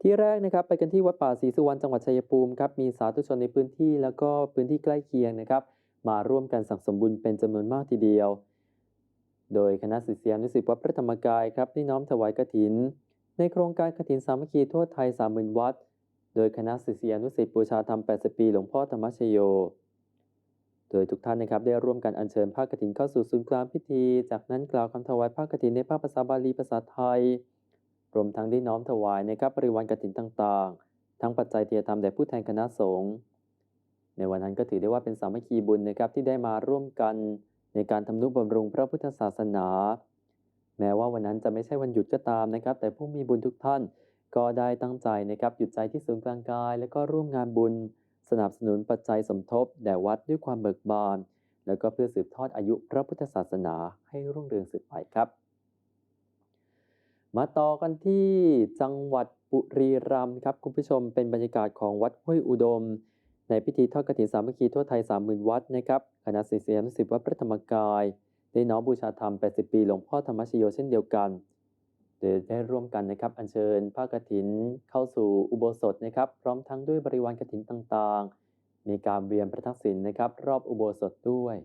ที่แรกนะครับไปกันที่วัดป่าศรีสุวรรณจังหวัดชัยภูมิครับมีสาธุชนในพื้นที่แล้วก็พื้นที่ใกล้เคียงนะครับ มาร่วมกันสั่งสมบุญเป็นจำนวนมากทีเดียว โดยคณะศิษยานุศิษย์วัดพระธรรมกายครับได้น้อมถวายกฐิน ในโครงการกฐินสามัคคีทั่วไทย30,000วัด โดยคณะศิษยานุศิษย์บูชาธรรม 80 ปี หลวงพ่อธรรมชโย โดยทุกท่านนะครับได้ร่วมกันอัญเชิญผ้ากฐินเข้าสู่ศูนย์กลางพิธี จากนั้นกล่าวคำถวายผ้ากฐินในภาคภาษาบาลีภาษาไทย รวมทั้งได้น้อมถวายในครับบริวารกฐินต่างๆ ทั้งปัจจัยเทียธรรมแด่ผู้แทนคณะสงฆ์ในวันนั้นก็ถือได้ว่าเป็นสามัคคีบุญนะครับที่ได้มาร่วมกันในการทำนุบำรุงพระพุทธศาสนา แม้ว่าวันนั้นจะไม่ใช่วันหยุดก็ตามนะครับ แต่ผู้มีบุญทุกท่านก็ได้ตั้งใจนะครับหยุดใจที่ศูนย์กลางกาย และก็ร่วมงานบุญ สนับสนุนปัจจัยสมทบแด่วัดด้วยความเบิกบาน แล้วก็เพื่อสืบทอดอายุพระพุทธศาสนาให้รุ่งเรืองสืบไปครับ มาต่อกันที่จังหวัดบุรีรัมย์ครับคุณผู้ชมเป็นบรรยากาศของวัดห้วยอุดม ในพิธีทอดกฐินสามัคคีทั่วไทย 30,000 วัดนะครับคณะศิษยานุศิษย์วัดพระธรรมกาย ได้น้อมบูชาธรรม 80 ปีหลวงพ่อธรรมชโยเช่นเดียวกันโดยได้ร่วมกันนะครับอัญเชิญผ้ากฐินเข้าสู่อุโบสถนะครับพร้อมทั้งด้วยบริวารกฐินต่างๆ มีการเวียนพระทักษิณนะครับรอบอุโบสถด้วย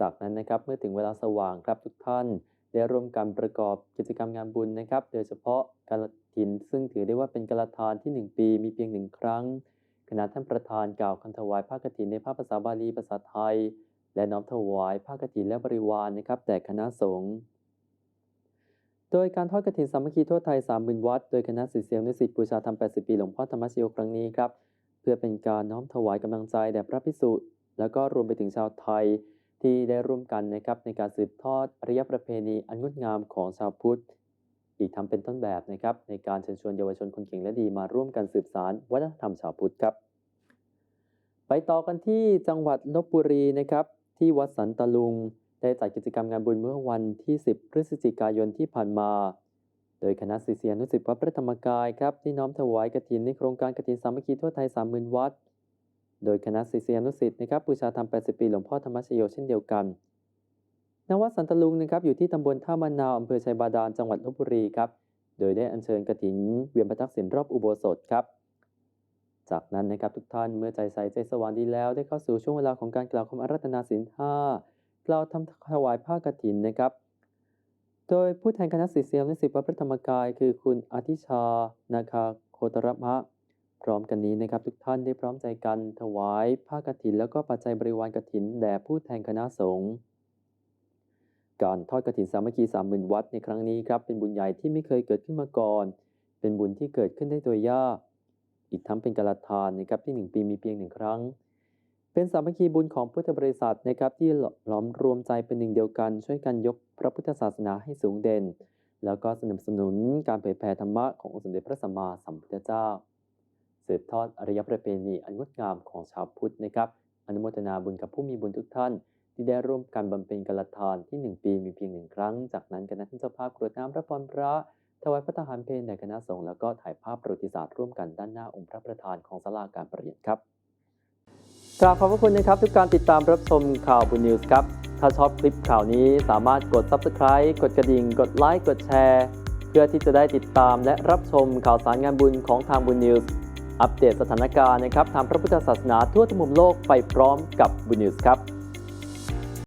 จากนั้นนะครับเมื่อถึงเวลาสว่างครับทุกท่าน ได้ร่วมกันประกอบกิจกรรมงานบุญนะครับ โดยเฉพาะการถิน ซึ่งถือได้ว่าเป็นกาลทานที่ 1 ปีมีเพียงหนึ่งครั้งขณะท่านประธานกล่าวคำถวายผ้ากฐินในภาษาบาลีภาษาไทย และน้อมถวายผ้ากฐินและบริวารนะครับแด่คณะสงฆ์โดยการทอดกฐินสามัคคีทั่วไทย30,000วัดโดยคณะศิษยานุศิษย์บูชาธรรม 80 ปีหลวงพ่อธรรมชโยครั้งนี้ครับเพื่อเป็นการน้อมถวายกำลังใจแด่พระภิกษุ แล้วก็รวมไปถึงชาวไทย ที่ได้ร่วมกันนะครับในการสืบทอดอริยประเพณีอันงดงามของชาวพุทธ อีกทั้งเป็นต้นแบบนะครับในการเชิญชวนเยาวชนคนเก่งและดีมาร่วมกันสืบสานวัฒนธรรมชาวพุทธครับ ไปต่อกันที่จังหวัดลบบุรีนะครับที่วัดสันตะลุง ได้จัดกิจกรรมงานบุญเมื่อวันที่ 10 พฤศจิกายนที่ผ่านมา โดยคณะศิษยานุศิษย์วัดพระธรรมกายครับที่น้อมถวายกฐินในโครงการกฐินสามัคคีทั่วไทย 30,000 วัด โดยคณะศิษยานุศิษย์นะครับบูชาธรรม 80 ปีหลวงพ่อธรรมชโยเช่นเดียวกันณวัดสันตลุงนะครับอยู่ที่ตำบลท่ามะนาวอำเภอชัยบาดาลจังหวัดลบบุรีครับโดยได้อัญเชิญกฐินเวียนพระทักษิณรอบอุโบสถครับ จากนั้นนะครับทุกท่านเมื่อใจใสใจสว่างดีแล้ว ได้เข้าสู่ช่วงเวลาของการกล่าวคำอารัธนาศีลห้ากล่าวทำถวายผ้ากฐินนะครับ โดยผู้แทนคณะศิษยานุศิษย์วัดพระธรรมกาย คือคุณอาทิชา นาคาโคตรมะ พร้อมกันนี้นะครับทุกท่านได้พร้อมใจกันถวายผ้ากฐิน แล้วก็ปัจจัยบริวารกฐินแด่ผู้แทนคณะสงฆ์การทอดกฐินสามัคคีสามหมื่นวัดในครั้งนี้ครับเป็นบุญใหญ่ที่ไม่เคยเกิดขึ้นมาก่อน เป็นบุญที่เกิดขึ้นได้โดยยาก อีกทั้งเป็นกาลทานนะครับที่หนึ่งปีมีเพียงหนึ่งครั้ง เป็นสามัคคีบุญของพุทธบริษัทนะครับที่หลอมรวมใจเป็นหนึ่งเดียวกัน ช่วยกันยกพระพุทธศาสนาให้สูงเด่น แล้วก็สนับสนุนการเผยแผ่ธรรมะขององค์สมเด็จพระสัมมาสัมพุทธเจ้า สืบทอดอรยประเพณีอันงดงามของชาวพุทธนะครับอนุโมทนาบุญกับผู้มีบุญทุกท่าน ที่ได้ร่วมกันบำเพ็ญกาลทานที่ 1 ปีมีเพียงหนึ่งครั้ง จากนั้นคณะท่านเจ้าภาพกรวดน้ำพระพรพระถวายพระทหารเพลในคณะสงฆ์แล้วก็ถ่ายภาพประวัติศาสตร์ร่วมกันด้านหน้าองค์พระประธานของศาลาการประเรียนครับกราบขอบพระคุณนะครับ ทุกการติดตามรับชมข่าวบุญนิวส์ครับ ถ้าชอบคลิปข่าวนี้สามารถกด Subscribe กดกระดิ่ง กดไลค์กดแชร์ เพื่อที่จะได้ติดตามและรับชมข่าวสารงานบุญของทางบุญนิวส์ อัปเดตสถานการณ์นะครับทางพระพุทธศาสนาทั่วทุกมุมโลกไปพร้อมกับบุญนิวส์ครับ